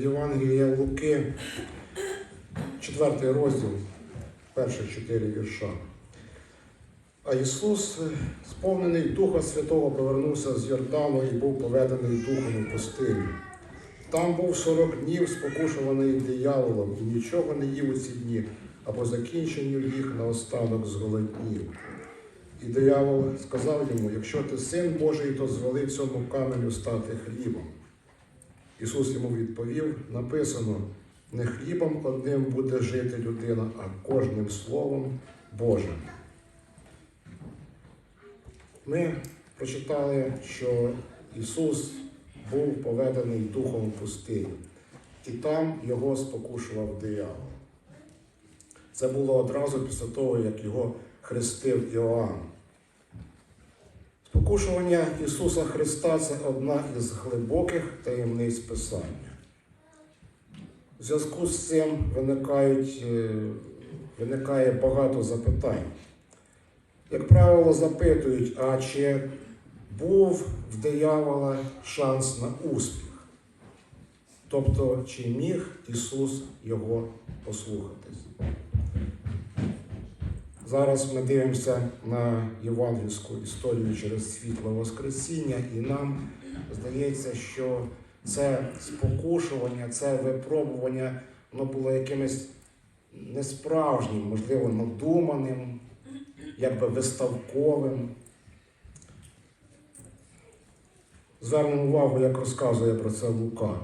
Євангелія Луки, 4 розділ, перші чотири вірша. А Ісус, сповнений Духа Святого, повернувся з Йордану і був поведений Духом у пустиню. Там був 40 днів спокушуваний дияволом, і нічого не їв у ці дні, а по закінченню їх наостанок зголоднів. І диявол сказав йому: якщо ти син Божий, то звели цьому каменю стати хлібом. Ісус йому відповів: написано: не хлібом одним буде жити людина, а кожним словом Божим. Ми прочитали, що Ісус був поведений Духом в пустиню, і там його спокушував диявол. Це було одразу після того, як його хрестив Іоанн. Спокушування Ісуса Христа це одна із глибоких таємниць Писання. В зв'язку з цим виникають, е, виникає багато запитань. Як правило, запитують, а чи був в диявола шанс на успіх? Тобто, чи міг Ісус його послухатись? Зараз ми дивимося на євангельську історію через світло Воскресіння, і нам здається, що це спокушування, це випробування воно було якимось несправжнім, можливо, надуманим, якби виставковим. Звернемо увагу, як розказує про це Лука.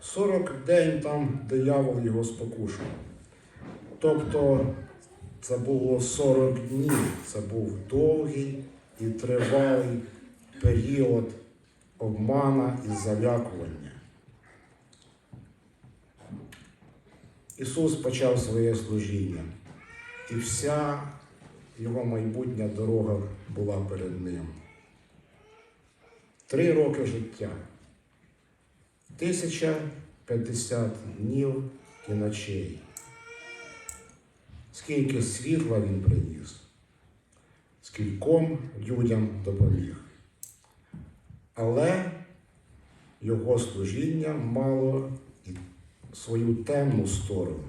40 день там диявол його спокушував. Тобто це було 40 днів, це був довгий і тривалий період обмана і залякування. Ісус почав своє служіння, і вся його майбутня дорога була перед ним. Три роки життя, 1050 днів і ночей скільки світла він приніс, скільком людям допоміг. Але його служіння мало свою темну сторону.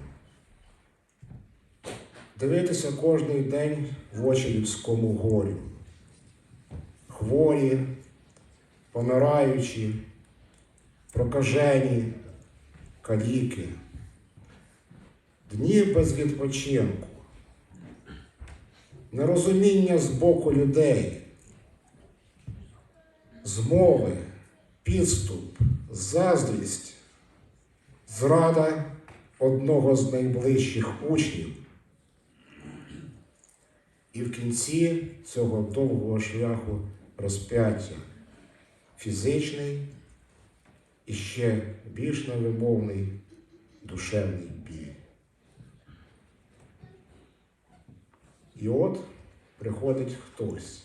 Дивитися кожний день в очі людському горю. Хворі, помираючі, прокажені, каліки днів без відпочинку, нерозуміння з боку людей, змови, підступ, заздрість, зрада одного з найближчих учнів. І в кінці цього довгого шляху розп'яття фізичний і ще більш невимовний душевний біль. І от приходить хтось.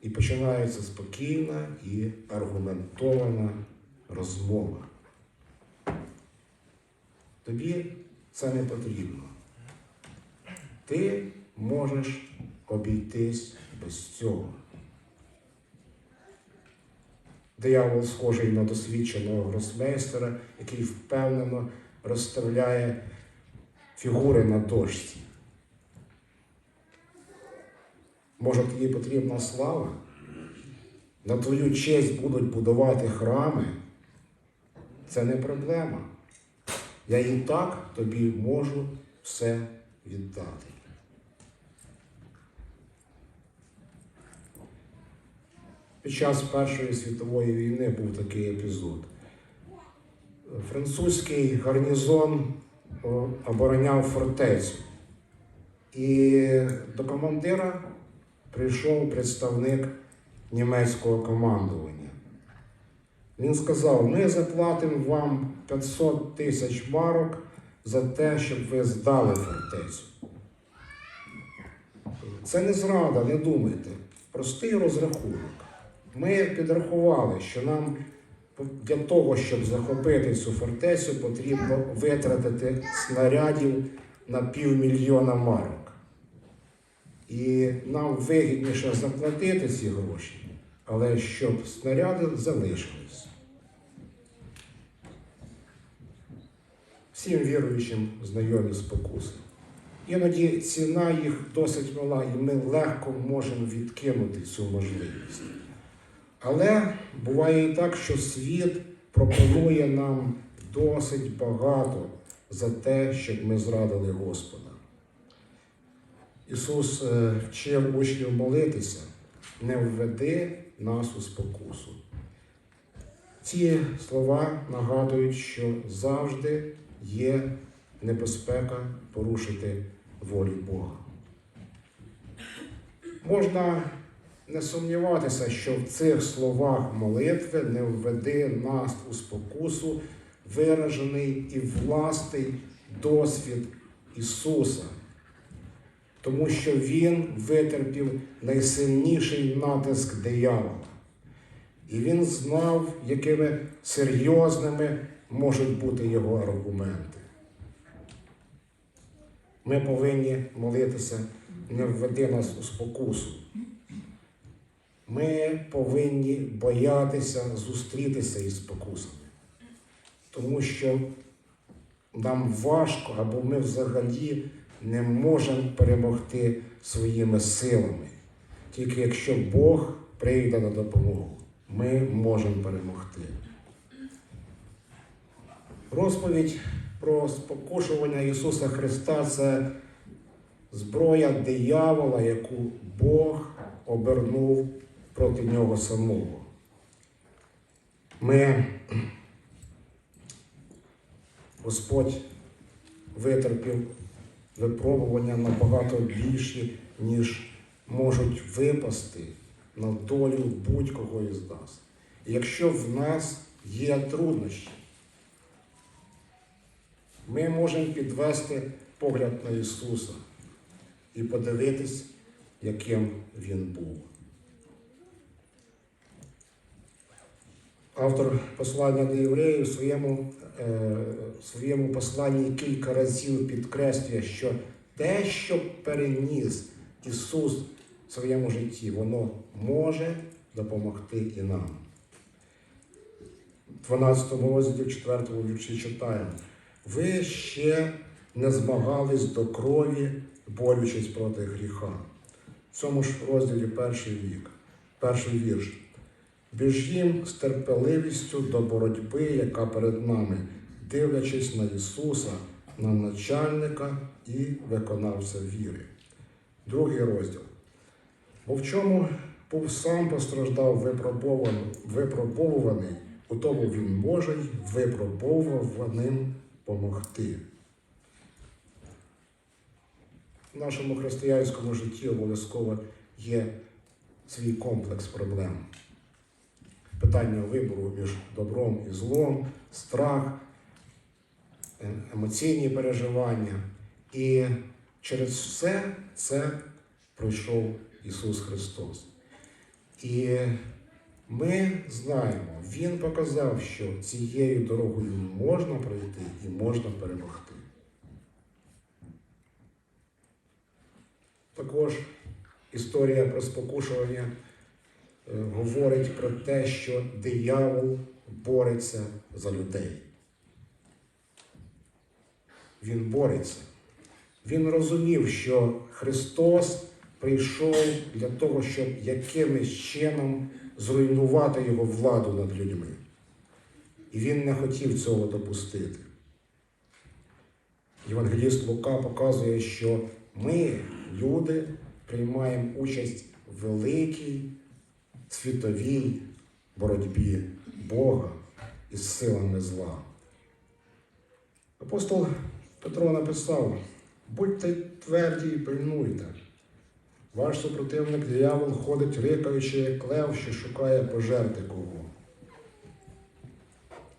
І починається спокійна і аргументована розмова. Тобі це не потрібно. Ти можеш обійтись без цього. Диявол схожий на досвідченого гросмейстера, який впевнено розставляє фігури на дошці. Може, тобі потрібна слава? На твою честь будуть будувати храми. Це не проблема. Я і так тобі можу все віддати. Під час Першої світової війни був такий епізод. Французький гарнізон обороняв фортецю. І до командира прийшов представник німецького командування. Він сказав: ми заплатимо вам 500 тисяч марок за те, щоб ви здали фортецю. Це не зрада, не думайте. Простий розрахунок. Ми підрахували, що нам для того, щоб захопити цю фортецю, потрібно витратити снарядів на півмільйона марок. І нам вигідніше заплатити ці гроші, але щоб снаряди залишились. Всім віруючим знайомі спокуси. Іноді ціна їх досить мала, і ми легко можемо відкинути цю можливість. Але буває і так, що світ пропонує нам досить багато за те, щоб ми зрадили Господа. Ісус е, вчив учнів молитися, не введи нас у спокусу. Ці слова нагадують, що завжди є небезпека порушити волю Бога. Можна не сумніватися, що в цих словах молитви не введи нас у спокусу, виражений і власний досвід Ісуса, тому що Він витерпів найсильніший натиск диявола. І він знав, якими серйозними можуть бути його аргументи. Ми повинні молитися, не введи нас у спокусу. Ми повинні боятися зустрітися із спокусами, тому що нам важко або ми взагалі не можемо перемогти своїми силами. Тільки якщо Бог прийде на допомогу, ми можемо перемогти. Розповідь про спокушування Ісуса Христа це зброя диявола, яку Бог обернув проти нього самого. Ми, Господь витерпів випробування набагато більші, ніж можуть випасти на долю будь-кого із нас. І якщо в нас є труднощі, ми можемо підвести погляд на Ісуса і подивитись, яким Він був. Автор послання до євреїв в своєму, е, своєму посланні кілька разів підкреслює, що те, що переніс Ісус в своєму житті, воно може допомогти і нам. В 12 розділі 4 вірші читаємо. Ви ще не змагались до крові, борючись проти гріха. В цьому ж розділі перший вік, перший вірш. Біжім з терпеливістю до боротьби, яка перед нами, дивлячись на Ісуса, на начальника і виконавця віри. Другий розділ. Бо в чому був сам постраждав випробований, випробовуваний, у тому він може й випробованим помогти. В нашому християнському житті обов'язково є свій комплекс проблем. Питання вибору між добром і злом, страх, е- емоційні переживання. І через все це пройшов Ісус Христос. І ми знаємо, Він показав, що цією дорогою можна пройти і можна перемогти. Також історія про спокушування говорить про те, що диявол бореться за людей. Він бореться. Він розумів, що Христос прийшов для того, щоб якимось чином зруйнувати його владу над людьми. І він не хотів цього допустити. Євангеліст Лука показує, що ми, люди, приймаємо участь в великій світовій боротьбі Бога із силами зла. Апостол Петро написав: будьте тверді і пильнуйте. Ваш супротивник диявол ходить, рикаючи, як лев, що шукає пожерти кого.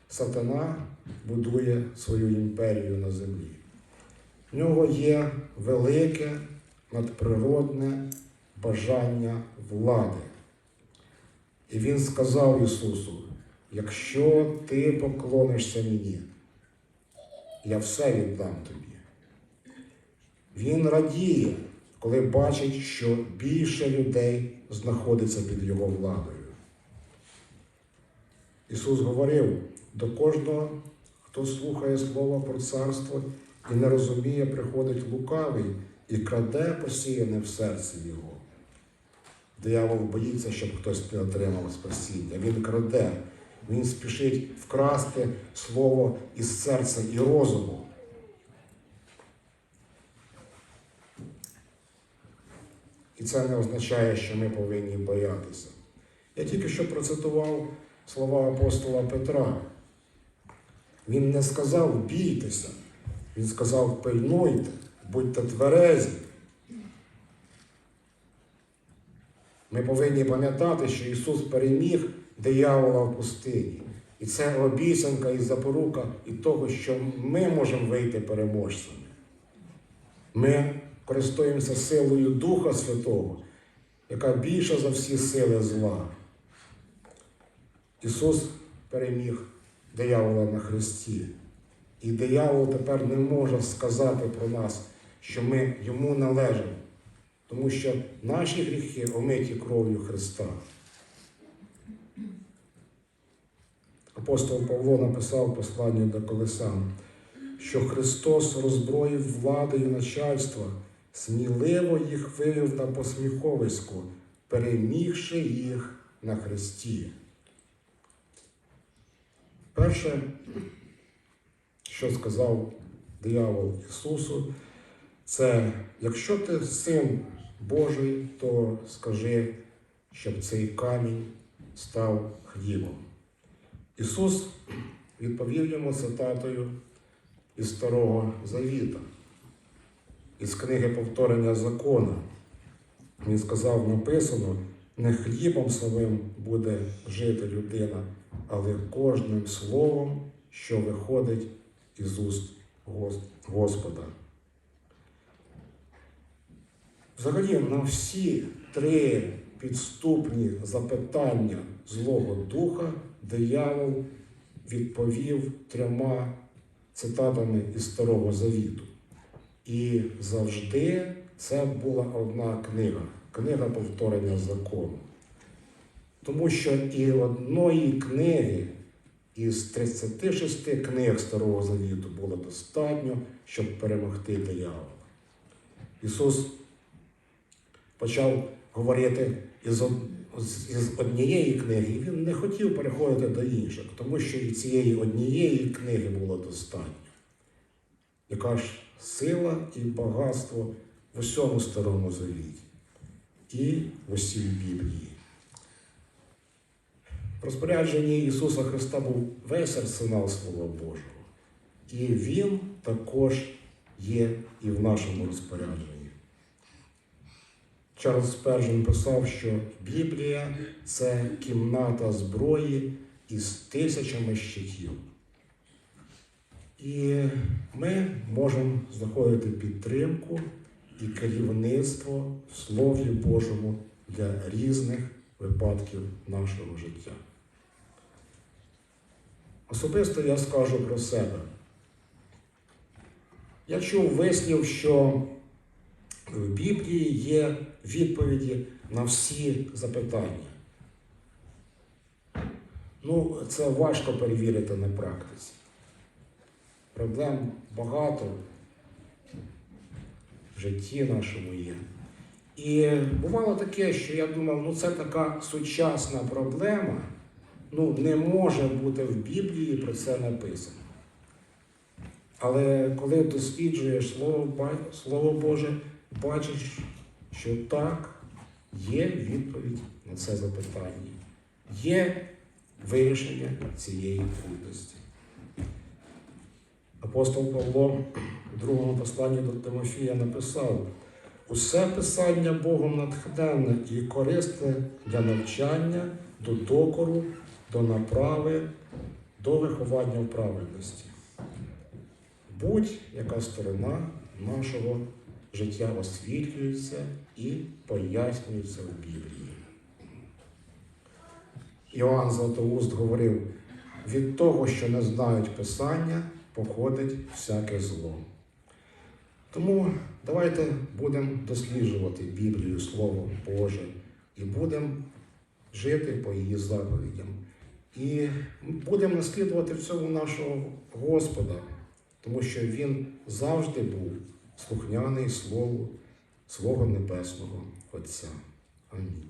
Сатана будує свою імперію на землі. В нього є велике надприродне бажання влади. І він сказав Ісусу: якщо ти поклонишся мені, я все віддам тобі. Він радіє, коли бачить, що більше людей знаходиться під його владою. Ісус говорив до кожного, Хто слухає слово про царство і не розуміє, приходить лукавий і краде посіяне в серці його. Диявол боїться, щоб хтось не отримав спасіння. Він краде, він спішить вкрасти слово із серця і розуму. І це не означає, що ми повинні боятися. Я тільки що процитував слова апостола Петра. Він не сказав бійтеся, він сказав пильнуйте, будьте тверезі. Ми повинні пам'ятати, що Ісус переміг диявола в пустині. І це обіцянка і запорука і того, що ми можемо вийти переможцями. Ми користуємося силою Духа Святого, яка більша за всі сили зла. Ісус переміг диявола на Христі. І диявол тепер не може сказати про нас, що ми йому належимо, тому що наші гріхи омиті кров'ю Христа. Апостол Павло написав в посланні до Колесан, що Христос роззброїв влади і начальства, сміливо їх вивів на посміховисько, перемігши їх на Христі. Перше, що сказав диявол Ісусу, це якщо ти син Божий, то скажи, щоб цей камінь став хлібом. Ісус відповів йому цитатою із Старого Завіта, із книги повторення закону. Він сказав, написано, не хлібом самим буде жити людина, але кожним словом, що виходить із уст Господа. Взагалі, на всі три підступні запитання Злого Духа диявол відповів трьома цитатами із Старого Завіту. І завжди це була одна книга книга повторення закону. Тому що і одної книги із 36 книг Старого Завіту було достатньо, щоб перемогти диявола. Ісус почав говорити із, із однієї книги, і він не хотів переходити до інших, тому що і цієї однієї книги було достатньо. Яка ж сила і багатство в усьому Старому Завіті і в усій Біблії. В розпорядженні Ісуса Христа був весь арсенал Слова Божого. І Він також є і в нашому розпорядженні. Чарльз Спержен писав, що Біблія це кімната зброї із тисячами щитів. І ми можемо знаходити підтримку і керівництво в Слові Божому для різних випадків нашого життя. Особисто я скажу про себе. Я чув вислів, що в Біблії є відповіді на всі запитання. Ну, це важко перевірити на практиці. Проблем багато в житті нашому є. І бувало таке, що я думав, ну це така сучасна проблема, ну не може бути в Біблії про це написано. Але коли досліджуєш Слово, Боже, бачиш, що так, є відповідь на це запитання, є вирішення цієї трудності. Апостол Павло в другому посланні до Тимофія написав: усе писання Богом натхненне і корисне для навчання, до докору, до направи, до виховання в правильності. Будь-яка сторона нашого життя освітлюється і пояснюється в Біблії. Іоанн Златоуст говорив: від того, що не знають Писання, походить всяке зло. Тому давайте будемо досліджувати Біблію, Слово Боже, і будемо жити по її заповідям. І будемо наслідувати в цьому нашого Господа, тому що Він завжди був слухняний Слову свого Небесного Отця. Амінь.